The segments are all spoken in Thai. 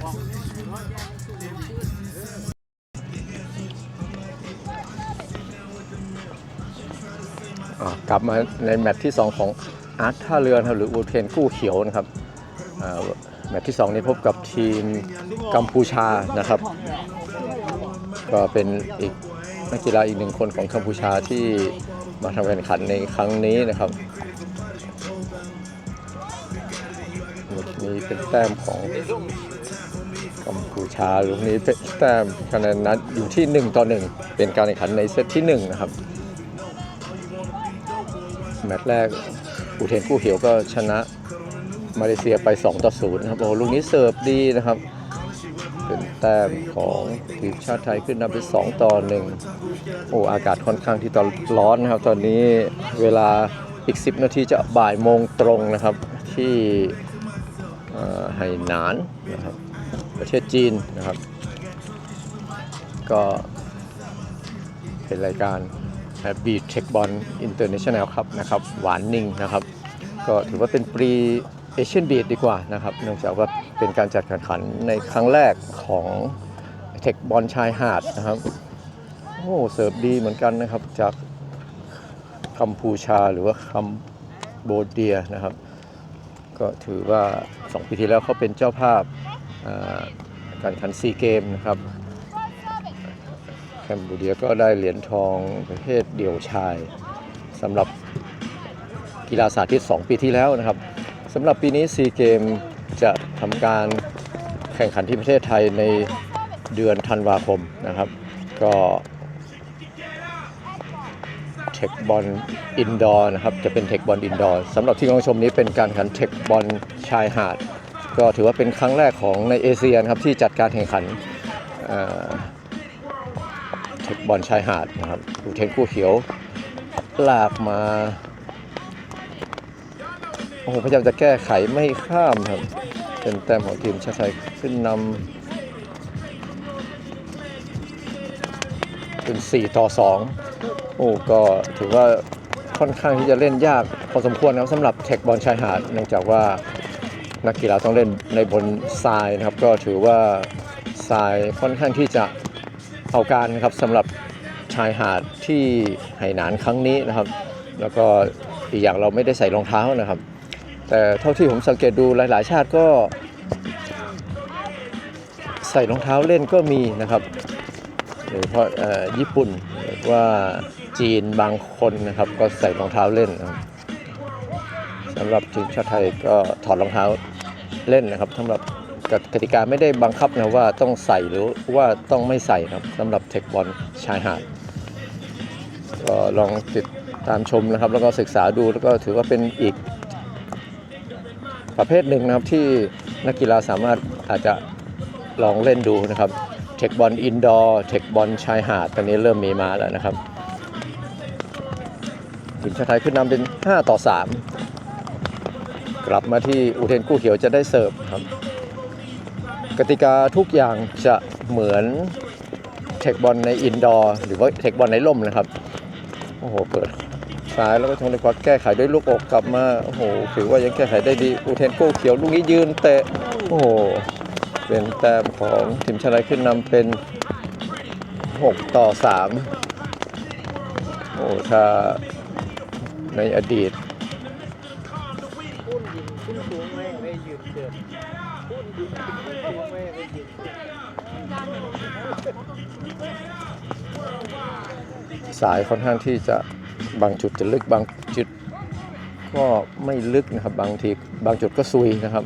กลับมาในแมตช์ที่ 2 ของอาร์ตท่าเรือนะครับหรืออูเทนกู้เขียวนะครับแมตช์ที่ 2 นี้พบกับทีมกัมพูชานะครับ ก็เป็นอีกนักกีฬาอีกหนึ่งคนของกัมพูชาที่มาทำการแข่งขันในครั้งนี้นะครับลูกนี้เป็นแต้มของ อูชาลูกนี้เป็นแต้มคะแนนนัดอยู่ที่ 1 ต่อ 1 เป็นการแข่งขันในเซตที่ 1 นะครับ แมตช์แรกอุเทนกู้เขียวก็ชนะมาเลเซียไป 2 ต่อ 0 นะครับ โอ้ลูกนี้เสิร์ฟดีนะครับ เป็นแต้มของทีมชาติไทยขึ้นนำเป็น2ต่อ 1 โอ้อากาศค่อนข้างที่จะร้อนนะครับ ตอนนี้เวลาอีก 10 นาทีจะบ่ายโมงตรงนะครับที่ไหหนานนะครับ ประเทศจีนนะครับ ก็เป็นรายการบีทเทคบอลอินเตอร์เนชั่นแนลครับนะครับหวานนิ่งนะครับ ก็ถือว่าเป็นปรีเอเชียนบีทดีกว่านะครับ เนื่องจากว่าเป็นการจัดแข่งขันในครั้งแรกของเทคบอลชายหาดนะครับ โอ้เสิร์ฟดีเหมือนกันนะครับจากกัมพูชาหรือว่าคัมโบเดียนะครับ ก็ถือว่า 2 ปีที่แล้วเขาเป็นเจ้าภาพ การขันซีเกมนะครับแคมบูเดียก็ได้เหรียญทองประเภทเดี่ยวชายสำหรับกีฬาสาธิต 2 ปีที่แล้วนะครับสำหรับปีนี้ซีเกมจะทำการแข่งขันที่ประเทศไทยในเดือนธันวาคมนะครับ ก็เทคบอลอินดอร์นะครับจะเป็นเทคบอลอินดอร์สำหรับที่กำลังชมนี้เป็นการแข่งเทคบอลชายหาด ก็ถือว่าเป็นครั้งแรกของในเอเชียนะครับที่จัดการแข่งขันเทคบอลชายหาดนะครับดูเทนกู้เขียวลากมาโอ้โหพยายามจะแก้ไขไม่ข้ามครับเป็นแต้มของทีมชาติไทยขึ้นนำเป็น 4 ต่อ 2 โอ้ก็ถือว่าค่อนข้างที่จะเล่นยากพอสมควรนะครับสำหรับเทคบอลชายหาดเนื่องจากว่า นักกีฬาต้องเล่นในบนทรายนะครับ ก็ถือว่าทรายค่อนข้างที่จะเอาการนะครับสำหรับชายหาดที่ไหหนานครั้งนี้นะครับ แล้วก็อีกอย่างเราไม่ได้ใส่รองเท้านะครับ แต่เท่าที่ผมสังเกตดูหลาย ๆ ชาติก็ ใส่รองเท้าเล่นก็มีนะครับโดยเฉพาะญี่ปุ่นหรือว่าจีนบางคนนะครับ ก็ใส่รองเท้าเล่นนะครับ สำหรับทีมชาติไทยก็ถอดรองเท้าเล่นนะครับสำหรับกติกาไม่ได้บังคับนะว่าต้องใส่หรือว่าต้องไม่ใส่นะครับสำหรับเทคบอลชายหาดก็ลองติดตามชมนะครับ แล้วก็ศึกษาดูแล้วก็ถือว่าเป็นอีกประเภทหนึ่งนะครับที่นักกีฬาสามารถอาจจะลองเล่นดูนะครับเทคบอลอินดอร์เทคบอลชายหาดตอนนี้เริ่มมีมาแล้วนะครับทีมชาติไทยขึ้นนำเป็น 5 ต่อ 3 กลับมาที่อุเทนกู้เขียวจะได้เสิร์ฟครับ กติกาทุกอย่างจะเหมือนเทคบอลในอินดอร์หรือว่าเทคบอลในร่มนะครับ โอ้โห เปิดซ้ายแล้วก็ชงเลควาแก้ไขด้วยลูกอกกลับมา โอ้โห ถือว่ายังแก้ไขได้ดีอูเทนโก้เขียวลูกนี้ยืนเตะ โอ้โห เป็นแต้มของทีมชาติไทยขึ้นนำเป็น 6 ต่อ 3 โอ้ถ้าในอดีต ยิงขึ้นสูงไม่ไม่ยืนเกิดพุ่นยิงขึ้นสูงไม่ไม่ยืนเกิดสายค่อนข้างที่จะบางจุดจะลึกบางจุดก็ไม่ลึกนะครับบางทีบางจุดก็ซุยนะครับ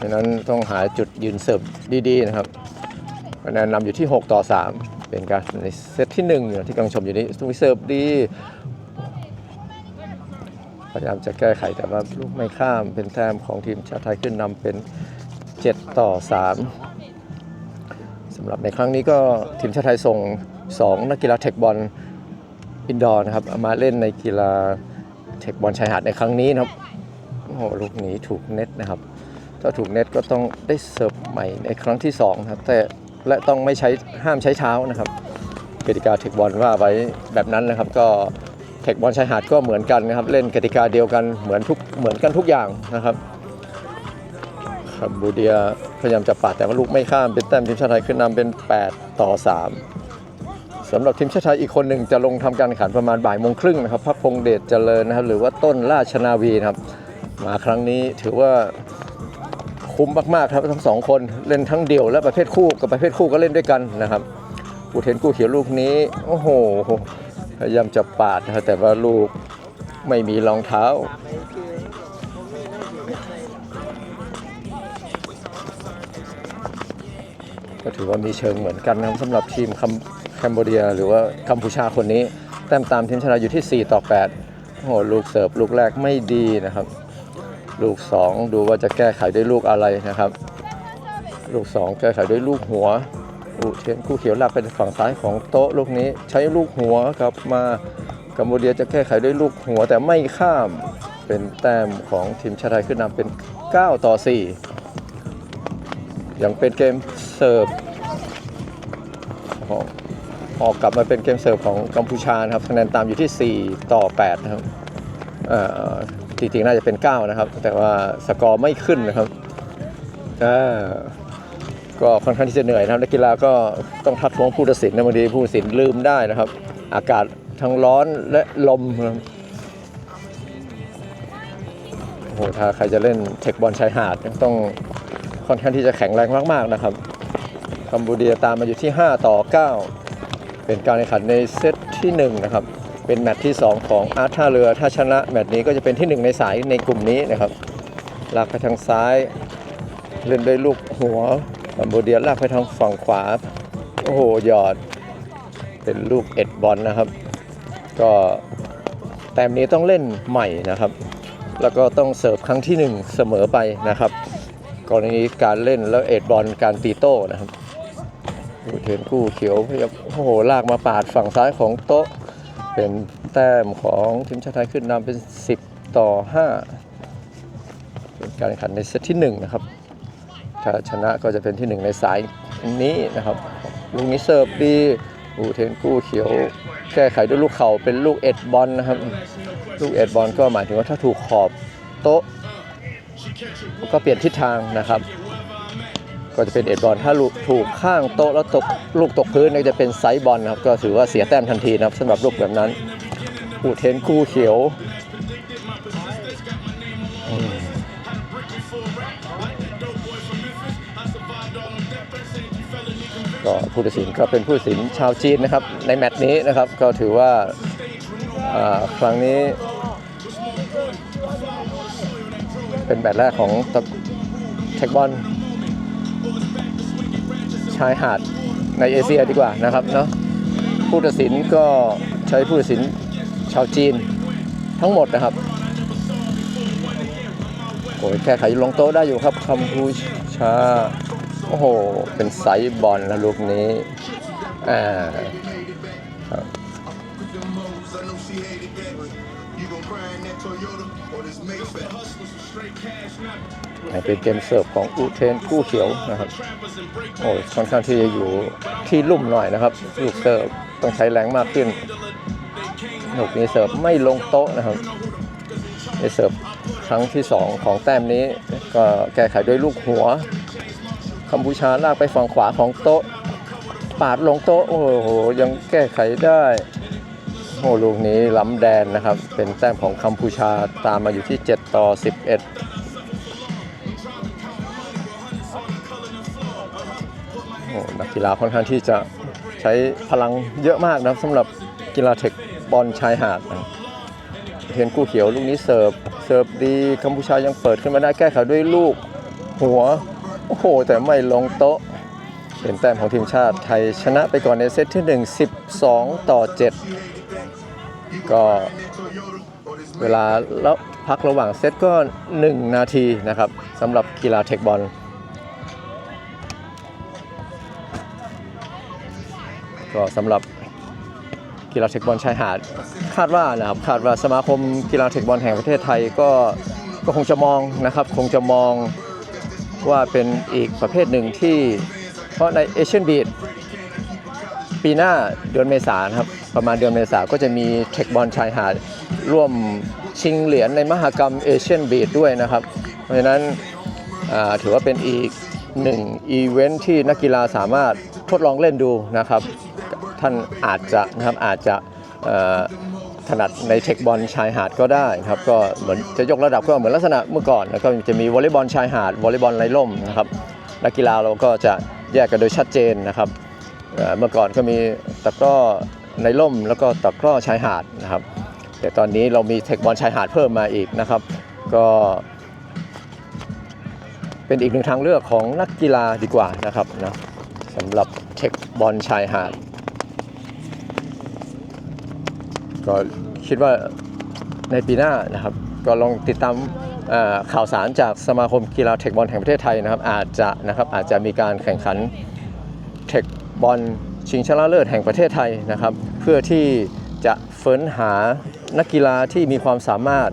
ดังนั้นต้องหาจุดยืนเสิร์ฟดีๆนะครับคะแนนนำอยู่ที่ 6 ต่อ 3 เป็นการในเซตที่1เนี่ยที่กำลังชมอยู่นี้ตุงเสิร์ฟดี ยายามจะแก้ไขแต่ว่าลูกไม่ข้ามเป็นแต้มของทีมชาติไทยขึ้นนำเป็น 7 ต่อ 3สำหรับในครั้งนี้ก็ทีมชาติไทยส่ง 2 นักกีฬาเทคบอลอินดอร์นะครับมาเล่นในกีฬาเทคบอลชายหาดในครั้งนี้นะครับโอ้โหลูกนี้ถูกเน็ตนะครับ ถ้าถูกเน็ตก็ต้องได้เสิร์ฟใหม่ในครั้งที่2นะครับแต่และต้องไม่ใช้ห้ามใช้เท้านะครับกติกาเทคบอลว่าไว้แบบนั้นนะครับก็ ทคบอลชายหาดก็เหมือนกันนะครับ เล่นกติกาเดียวกันเหมือนทุกเหมือนกันทุกอย่างนะครับคัมบูเดียพยายามจะปาดแต่ว่าลูกไม่ข้ามเป็นแต้มทีมชาติไทยขึ้นนำเป็น 8 ต่อ 3สำหรับทีมชาติไทยอีกคนหนึ่งจะลงทำการแข่งขันประมาณบ่ายโมงครึ่งนะครับพักพงเดชเจริญนะครับ หรือว่าต้นราชนาวีนะครับ มาครั้งนี้ถือว่าคุ้มมากๆครับทั้งสองคนเล่นทั้งเดี่ยวและประเภทคู่กับประเภทคู่ก็เล่นด้วยกันนะครับกูเทนกู้เขียวลูกนี้โอ้โห พยายามจะปาดนะแต่ว่าลูกไม่มีรองเท้า ก็ถือว่ามีเชิงเหมือนกันนะสำหรับทีมแคนเบเดีย หรือว่ากัมพูชาคนนี้ แต้มตามทีมชาติอยู่ที่ 4 ต่อ8โอ้โหลูกเสิร์ฟลูกแรกไม่ดีนะครับ ลูก 2 ดูว่าจะแก้ไขด้วยลูกอะไรนะครับ ลูก 2 แก้ไขด้วยลูกหัว อุเทนกู้เขียวลากไปฝั่งซ้ายของโต๊ะลูกนี้ใช้ลูกหัวครับมากัมพูเดียจะแก้ไขด้วยลูกหัวแต่ไม่ข้ามเป็นแต้มของทีมชาติไทยขึ้นนำเป็น 9 ต่อ 4 ยังเป็นเกมเสิร์ฟของออกกลับมาเป็นเกมเสิร์ฟของกัมพูชานะครับคะแนนตามอยู่ที่ 4 ต่อ 8 นะครับจริงๆน่าจะเป็น 9 นะครับ แต่ว่าสกอร์ไม่ขึ้นนะครับอ่า ก็ค่อนข้างที่จะเหนื่อยนะครับนักกีฬาก็ต้องทักท้วงผู้ตัดสินนะบางทีผู้ตัดสินลืมได้นะครับ อากาศทั้งร้อนและลมนะครับโอ้โหถ้าใครจะเล่นเทคบอลชายหาดต้องค่อนข้างที่จะแข็งแรงมากๆนะครับกัมพูเดียตามมาอยู่ที่ 5 ต่อ 9 เป็นการแข่งขันในเซตที่ 1 นะครับ เป็นแมตช์ที่ 2 ของอาร์ตท่าเรือ ถ้าชนะแมตช์นี้ก็จะเป็นที่ 1 ในสายในกลุ่มนี้นะครับลากไปทางซ้าย เล่นด้วยลูกหัว กัมพูเดียลากไปทางฝั่งขวา โอ้โหหยอด เป็นลูกเอ็ดบอลนะครับ ก็แต้มนี้ต้องเล่นใหม่นะครับ แล้วก็ต้องเสิร์ฟครั้งที่ 1 เสมอไปนะครับกรณีการเล่นแล้วเอ็ดบอลการตีโต้นะครับดูเทนกู้เขียวพยายามโอ้โหลากมาปาดฝั่งซ้ายของโต๊ะ เป็นแต้มของทีมชาติไทยขึ้นนำเป็น 10 ต่อ5เป็นการแข่งขันในเซตที่ 1 นะครับ ถ้าชนะก็จะเป็นที่1ในสายนี้นะครับลูกนี้เสิร์ฟดีอูเทนกู้เขียว แก้ไขด้วยลูกเข่าเป็นลูกเอ็ดบอลนะครับ ลูกเอ็ดบอลก็หมายถึงว่าถ้าถูกขอบโต๊ะ ก็เปลี่ยนทิศทางนะครับ ก็จะเป็นเอ็ดบอลถ้าลูกถูกข้างโต๊ะแล้วตกลูกตกพื้นเนี่ยจะเป็นไซส์บอลนะครับ ก็ถือว่าเสียแต้มทันทีนะครับสำหรับลูกแบบนั้นอูเทนคู่เขียว ผู้ตัดสินก็เป็นผู้ตัดสินชาวจีนนะครับ ในแมตช์นี้นะครับก็ถือว่าครั้งนี้ เป็นแมตช์แรกของเทคบอลชายหาดในเอเชียดีกว่านะครับเนาะผู้ตัดสินก็ใช้ผู้ตัดสินชาวจีนทั้งหมดนะครับโอ้ยแค่ไขลงโต๊ะได้อยู่ครับคัมพูชา โอ้โห เป็นไซส์บอลนะลูกนี้ อ่าครับเป็นเกมเสิร์ฟของอูเทนกู้เขียวนะครับโอ้ยค่อนข้างที่จะอยู่ที่ลุ่มหน่อยนะครับ ลูกเสิร์ฟต้องใช้แรงมากขึ้นลูกนี้เสิร์ฟไม่ลงโต๊ะนะครับเสิร์ฟครั้งที่ 2 ของแต้มนี้ก็แก้ไขด้วยลูกหัว กัมพูชาลากไปฝั่งขวาของโต๊ะ ปาดลงโต๊ะ โอ้โห ยังแก้ไขได้โอ้ลูกนี้ล้ำแดนนะครับ เป็นแต้มของกัมพูชาตามมาอยู่ที่ 7 ต่อ 11โอ้นักกีฬาค่อนข้างที่จะใช้พลังเยอะมากนะสำหรับกีฬาเทคบอลชายหาดนะเทนกู้เขียวลูกนี้เสิร์ฟ เสิร์ฟดีกัมพูชายังเปิดขึ้นมาได้แก้ไขด้วยลูกหัว โอ้โห แต่ไม่ลงโต๊ะเป็นแต้มของทีมชาติไทยชนะไปก่อนในเซตที่ 1 12 ต่อ 7 ก็เวลาแล้วพักระหว่างเซตก็ 1 นาทีนะครับสำหรับกีฬาเทคบอลก็สำหรับกีฬาเทคบอลชายหาดคาดว่านะครับคาดว่าสมาคมกีฬาเทคบอลแห่งประเทศไทยก็ก็คงจะมองนะครับ คงจะมอง ว่าเป็นอีกประเภทหนึ่งที่ เพราะในเอเชียนบีดปีหน้าเดือนเมษายนครับประมาณเดือนเมษาก็จะมีเทคบอลชายหาดร่วมชิงเหรียญในมหกรรมเอเชียนบีดด้วยนะครับ เพราะฉะนั้นถือว่าเป็นอีกหนึ่งอีเวนท์ที่นักกีฬาสามารถทดลองเล่นดูนะครับ ท่านอาจจะนะครับอาจจะ ถนัดในเทคบอลชายหาดก็ได้ครับก็เหมือนจะยกระดับก็เหมือนลักษณะเมื่อก่อนแล้วก็จะมีวอลเลย์บอลชายหาดวอลเลย์บอลในร่มนะครับนักกีฬาเราก็จะแยกกันโดยชัดเจนนะครับเมื่อก่อนก็มีตะกร้อในร่มแล้วก็ตะกร้อชายหาดนะครับแต่ตอนนี้เรามีเทคบอลชายหาดเพิ่มมาอีกนะครับ ก็เป็นอีกหนึ่งทางเลือกของนักกีฬาดีกว่านะครับนะสำหรับเทคบอลชายหาด ก็คิดว่าในปีหน้านะครับ ก็ลองติดตามข่าวสารจากสมาคมกีฬาเทคบอลแห่งประเทศไทยนะครับ อาจจะนะครับอาจจะมีการแข่งขันเทคบอลชิงชนะเลิศแห่งประเทศไทยนะครับ เพื่อที่จะเฟ้นหานักกีฬาที่มีความสามารถ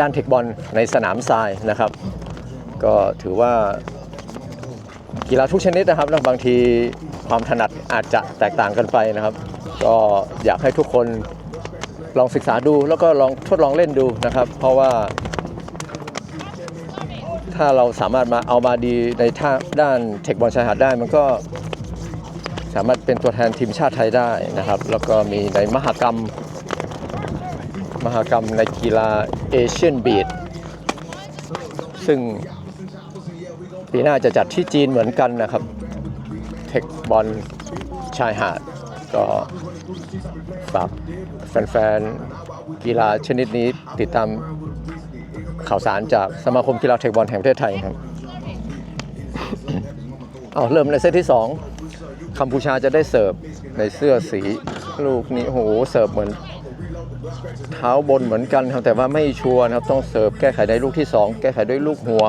ด้านเทคบอลในสนามทรายนะครับ ก็ถือว่ากีฬาทุกชนิดนะครับแล้วบางทีความถนัดอาจจะแตกต่างกันไปนะครับ ก็อยากให้ทุกคนลองศึกษาดูแล้วก็ลองทดลองเล่นดูนะครับ เพราะว่า ถ้าเราสามารถมาเอามาดีในท่าด้านเทคบอลชายหาดได้มันก็สามารถเป็นตัวแทนทีมชาติไทยได้นะครับ แล้วก็มีในมหกรรม มหกรรมในกีฬาเอเชียนบีดซึ่งปีหน้าจะจัดที่จีนเหมือนกันนะครับ เทคบอลชายหาด ก็ฝากแฟนๆกีฬาชนิดนี้ติดตามข่าวสารจากสมาคมกีฬาเทคบอลแห่งประเทศไทยครับเอาเริ่มในเซตที่2กัมพูชาจะได้เสิร์ฟในเสื้อสีลูกนี้โอ้โหเสิร์ฟเหมือนเท้าบนเหมือนกันครับแต่ว่าไม่ชัวร์นะครับต้องเสิร์ฟแก้ไขในลูกที่ 2 แก้ไขด้วยลูกหัว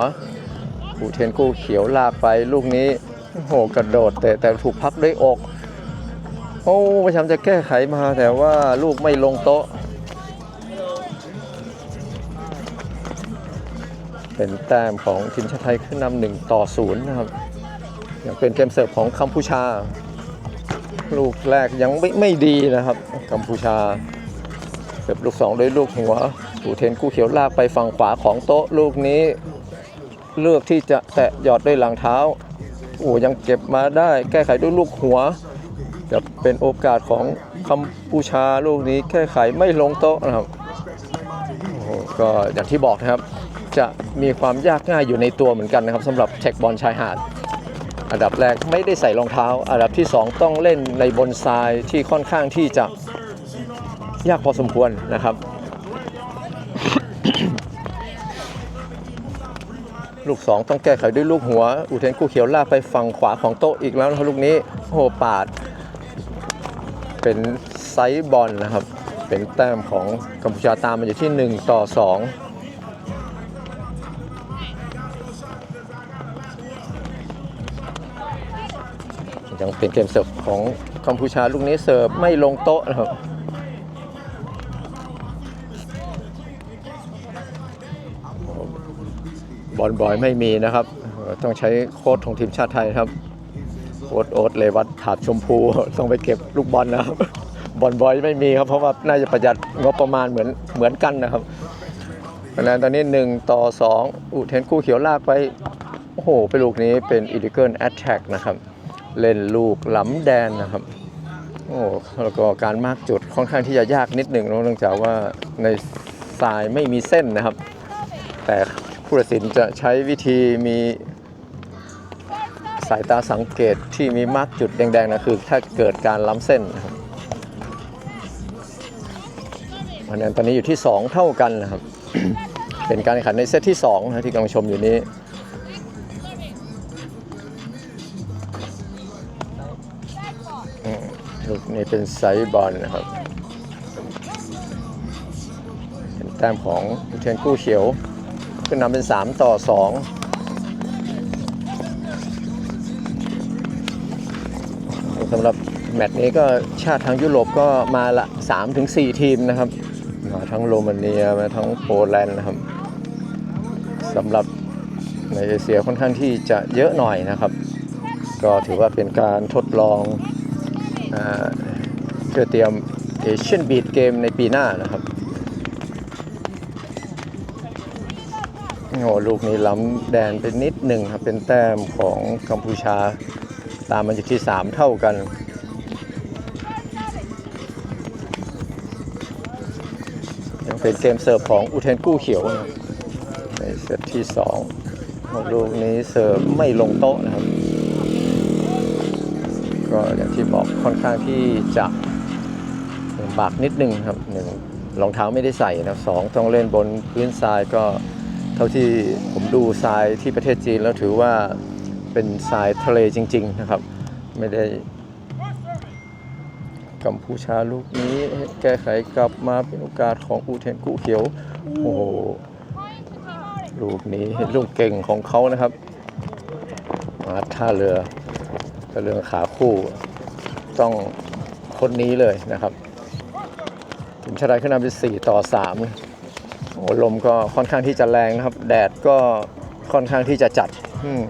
ผู้เทยนกู้เขียวลากไปลูกนี้โอ้โหกระโดดแต่แต่ถูกพักด้วยอก โอ้ประชามจะแก้ไขมาแต่ว่าลูกไม่ลงโต๊ะ เป็นแต้มของทีมชาติไทยขึ้นนำหนึ่งต่อศูนย์นะครับยังเป็นเกมเสิร์ฟของกัมพูชา ลูกแรกยังไม่ไม่ดีนะครับกัมพูชาเสิร์ฟลูกสองด้วยลูกหัวถูเทนกู้เขียวลากไปฝั่งขวาของโต๊ะลูกนี้ เลือกที่จะแตะหยอดด้วยหลังเท้าโอ้ยังเก็บมาได้แก้ไขด้วยลูกหัว จะเป็นโอกาสของกัมพูชาลูกนี้แก้ไขไม่ลงโต๊ะนะครับโอ้โหก็อย่างที่บอกนะครับ จะมีความยากง่ายอยู่ในตัวเหมือนกันนะครับสำหรับเทคบอลชายหาด อันดับแรกไม่ได้ใส่รองเท้า อันดับที่สองต้องเล่นในบนทรายที่ค่อนข้างที่จะยากพอสมควรนะครับ ลูก 2 ต้องแก้ไขด้วยลูกหัว อุเทนกู้เขียวลากไปฝั่งขวาของโต๊ะอีกแล้วนะครับลูกนี้โอ้โหปาด เป็นไซส์บอลนะครับ เป็นแต้มของกัมพูชาตามมาอยู่ที่ 1 ต่อ 2ยังเป็นเกมเสิร์ฟของกัมพูชาลูกนี้เสิร์ฟไม่ลงโต๊ะนะครับ บอลบอยไม่มีนะครับ ต้องใช้โค้ดของทีมชาติไทยครับ โค้ดโอ๊ตเลวัตถาดชมพูต้องไปเก็บลูกบอลนะครับบอลบอยไม่มีครับเพราะว่าน่าจะประหยัดงบประมาณเหมือนเหมือนกันนะครับคะแนนตอนนี้ 1 ต่อ 2 อุเทนกู้เขียวลากไป โอ้โห ไปลูกนี้เป็น illegal attack นะครับ เล่นลูกหล้ำแดนนะครับ โอ้แล้วก็การมากจุดค่อนข้างที่จะยากนิดหนึ่งเนื่องจากว่าในทรายไม่มีเส้นนะครับ แต่ผู้ตัดสินจะใช้วิธีมี สายตาสังเกตที่มีมาร์กจุดแดงๆนะคือถ้าเกิดการล้ำเส้นนะครับคะแนนตอนนี้อยู่ที่ 2 เท่ากันนะครับ เป็นการแข่งขันในเซตที่2นะที่กำลังชมอยู่นี้ลูกนี้เป็นไซบอลนะครับ เป็นแต้มของอุเทนกู้เขียว ขึ้นนำเป็น 3 ต่อ 2ำหรับแมตช์นี้ก็ชาติทางยุโรปก็มาละ 3-4 ทีมนะครับ มาทั้งโรมาเนียมาทั้งโปแลนด์นะครับสำหรับในเอเชียค่อนข้างที่จะเยอะหน่อยนะครับ ก็ถือว่าเป็นการทดลองเพื่อเตรียมเอเชียนบีดเกมในปีหน้านะครับโอ้ลูกนี้ล้ำแดนไปนิดหนึ่งครับ เป็นแต้มของกัมพูชา ตามมันอยู่ที่ 3 เท่ากัน ยังเป็นเกมเสิร์ฟของอุเทนกู้เขียวนะในเซตที่2ของลูกนี้เสิร์ฟไม่ลงโต๊ะนะครับ ก็อย่างที่บอกค่อนข้างที่จะลำบากนิดนึงครับหนึ่งรองเท้าไม่ได้ใส่นะสองต้องเล่นบนพื้นทรายก็เท่าที่ผมดูทรายที่ประเทศจีนแล้วถือว่า เป็นทรายทะเลจริง ๆ นะครับ ไม่ได้กัมพูชาลูกนี้แก้ไขกลับมาเป็นโอกาสของอูเทนกุเขียว โอ้โหลูกนี้ลูกเก่งของเขานะครับ มาท่าเรือท่าเรือขาคู่ต้องคนนี้เลยนะครับทีมชาติไทยขึ้นนำเป็น4ต่อ3โอ้ลมก็ค่อนข้างที่จะแรงนะครับ แดดก็ค่อนข้างที่จะจัดอืม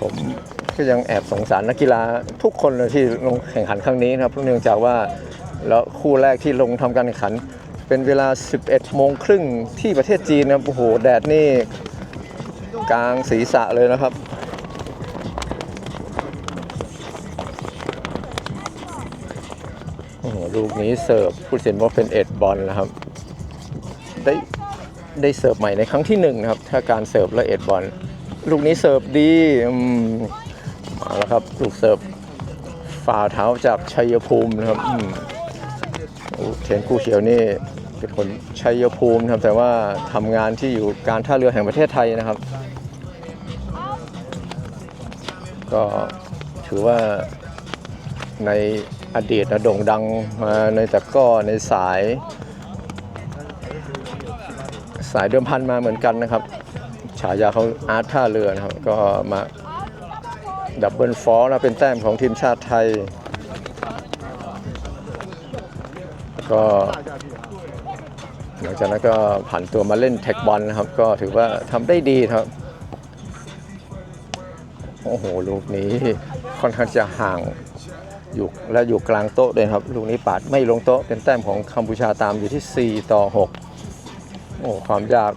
ผมก็ยังแอบสงสารนักกีฬาทุกคนเลยที่ลงแข่งขันครั้งนี้นะครับเนื่องจากว่าแล้วคู่แรกที่ลงทำการแข่งขัน เป็นเวลา 11 โมงครึ่งที่ประเทศจีนนะโอ้โหแดดนี่กลางศีรษะเลยนะครับโอ้โหลูกนี้เสิร์ฟผู้ตัดสินว่าเป็นเอ็ดบอลนะครับ ได้ได้เสิร์ฟใหม่ในครั้งที่หนึ่งนะครับ ถ้าการเสิร์ฟและเอ็ดบอล ลูกนี้เสิร์ฟดีมาแล้วครับลูกเสิร์ฟฝ่าเท้าจากชัยภูมินะครับเทนกูเขียวนี่เป็นคนชัยภูมินะครับแต่ว่าทำงานที่อยู่การท่าเรือแห่งประเทศไทยนะครับ ก็ถือว่าในอดีตนะโด่งดังมาในตะก้อในสาย สายเดิมพันมาเหมือนกันนะครับ ฉายาเขาอาร์ตท่าเรือนะครับ ก็มาดับเบิลฟอลนะเป็นแต้มของทีมชาติไทย ก็หลังจากนั้นก็ผันตัวมาเล่นเทคบอลนะครับ ก็ถือว่าทำได้ดีครับ โอ้โห ลูกนี้ค่อนข้างจะห่างอยู่และอยู่กลางโต๊ะเลยครับ ลูกนี้ปาดไม่ลงโต๊ะเป็นแต้มของกัมพูชาตามอยู่ที่ 4 ต่อ 6 โอ้ความยาก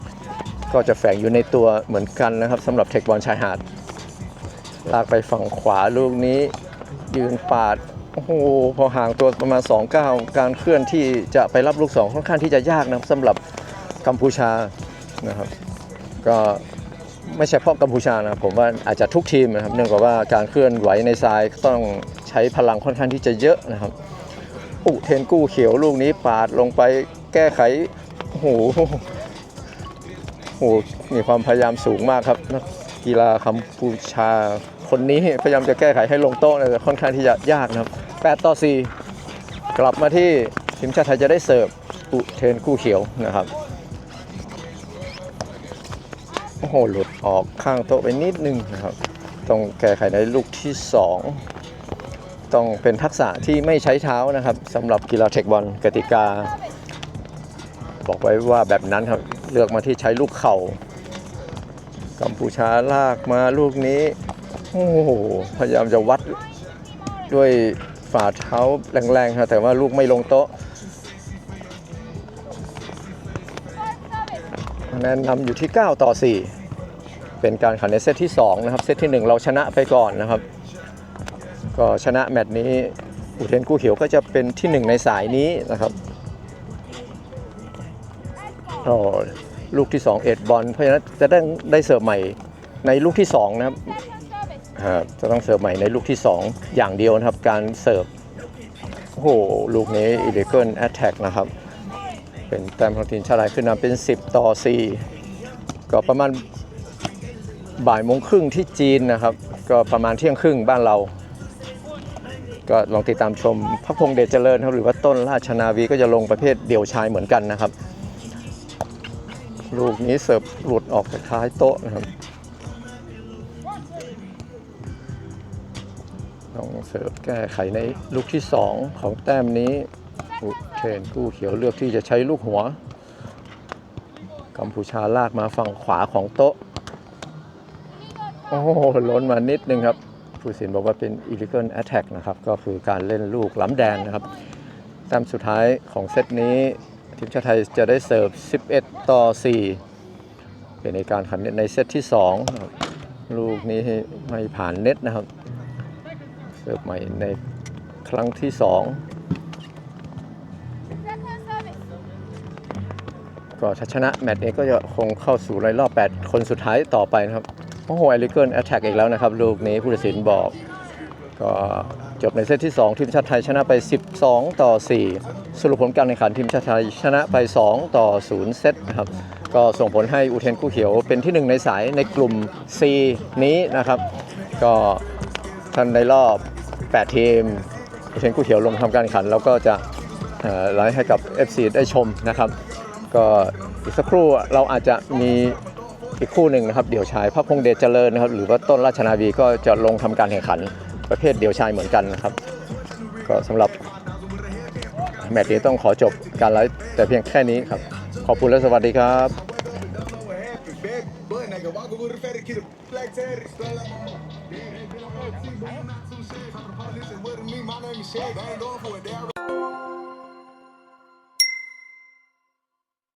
ก็จะแฝงอยู่ในตัวเหมือนกันนะครับสำหรับเทคบอลชายหาด ลากไปฝั่งขวาลูกนี้ ยืนปาด โอ้โห พอห่างตัวประมาณ 2 ก้าว การเคลื่อนที่จะไปรับลูก 2 ค่อนข้างที่จะยากนะครับสำหรับกัมพูชานะครับ ก็ไม่ใช่เพราะกัมพูชานะผมว่าอาจจะทุกทีมนะครับ เนื่องจากว่าการเคลื่อนไหวในทรายต้องใช้พลังค่อนข้างที่จะเยอะนะครับอุเทนกู้เขียวลูกนี้ปาดลงไปแก้ไขโอ้โห หมีความพยายามสูงมากครับนักกีฬากัมพูชา คนนี้พยายามจะแก้ไขให้ลงโต๊ะแต่ค่อนข้างที่จะยากนะครับ 8 ต่อ 4 กลับมาที่ทีมชาติไทยจะได้เสิร์ฟอุเทนกู้เขียวนะครับโอ้โหหลุดออกข้างโต๊ะไปนิดนึงนะครับ ต้องแก้ไขในลูกที่ 2 ต้องเป็นทักษะที่ไม่ใช้เท้านะครับสำหรับกีฬาเทคบอลกติกา บอกไว้ว่าแบบนั้นครับ เลือกมาที่ใช้ลูกเข่ากัมพูชาลากมาลูกนี้ โอ้โห พยายามจะวัดด้วยฝ่าเท้าแรงๆครับแต่ว่าลูกไม่ลงโต๊ะคะแนนนำอยู่ที่ 9 ต่อ 4 เป็นการแข่งในเซตที่ 2 นะครับ เซตที่ 1 เราชนะไปก่อนนะครับ ก็ชนะแมตช์นี้ อุเทนกู้เขียวก็จะเป็นที่ 1 ในสายนี้นะครับก็ ลูกที่ 2 เอ็ดบอลเพราะฉะนั้นจะได้ได้เสิร์ฟใหม่ในลูกที่ 2 นะครับอ่าจะต้องเสิร์ฟใหม่ในลูกที่ 2 อย่างเดียวนะครับ การเสิร์ฟโอ้โหลูกนี้ illegal attack นะครับ เป็นแต้มของทีมชาติไทยขึ้นนำเป็น 10 ต่อ 4 ก็ประมาณบ่ายโมงครึ่งที่จีนนะครับ ก็ประมาณเที่ยงครึ่งบ้านเรา ก็ลองติดตามชมพระพงษ์เดชเจริญครับหรือว่าต้นราชนาวีก็จะลงประเภทเดี่ยวชายเหมือนกันนะครับ ลูกนี้เสิร์ฟหลุดออกจากท้ายโต๊ะนะครับต้องเสิร์ฟแก้ไขในลูกที่ 2 ของแต้มนี้เทนกู้เขียวเลือกที่จะใช้ลูกหัว กัมพูชาลากมาฝั่งขวาของโต๊ะ โอ้โหล้นมานิดนึงครับ ผู้สินบอกว่าเป็น illegal attack นะครับ ก็คือการเล่นลูกล้ำแดนนะครับ แต้มสุดท้ายของเซตนี้ ทีมชาติไทยจะได้เสิร์ฟ 11 ต่อ 4 เป็นในการขันในเซตที่ 2 ลูกนี้ไม่ผ่านเน็ตนะครับ เสิร์ฟใหม่ในครั้งที่ 2 ก็ถ้าชนะแมตช์นี้ก็จะคงเข้าสู่ในรอบ 8 คนสุดท้ายต่อไปนะครับ โอ้โหเอลิเกิลแอตแทกอีกแล้วนะครับ ลูกนี้ผู้ตัดสินบอกก็ จบในเซตที่ 2 ทีมชาติไทยชนะไป 12 ต่อ 4 สรุปผลการแข่งขันทีมชาติไทยชนะไป 2 ต่อ 0 เซตนะครับก็ส่งผลให้อุเทนคู่เขียวเป็นที่ 1 ในสายในกลุ่ม C นี้นะครับ ก็ท่านในรอบ 8 ทีม อุเทนคู่เขียวลงทำการแข่งขัน แล้วก็จะไลฟ์ให้กับ FC ได้ชมนะครับ ก็อีกสักครู่เราอาจจะมีอีกคู่หนึ่งนะครับ เดี่ยวชายพระพงเดชเจริญนะครับ หรือว่าต้นราชนาวีก็จะลงทำการแข่งขัน ประเภทเดี่ยวชายเหมือนกันนะครับ ก็สำหรับแมตช์นี้ต้องขอจบการไลฟ์แต่เพียงแค่นี้ครับ ขอบคุณและสวัสดีครับ Thank going.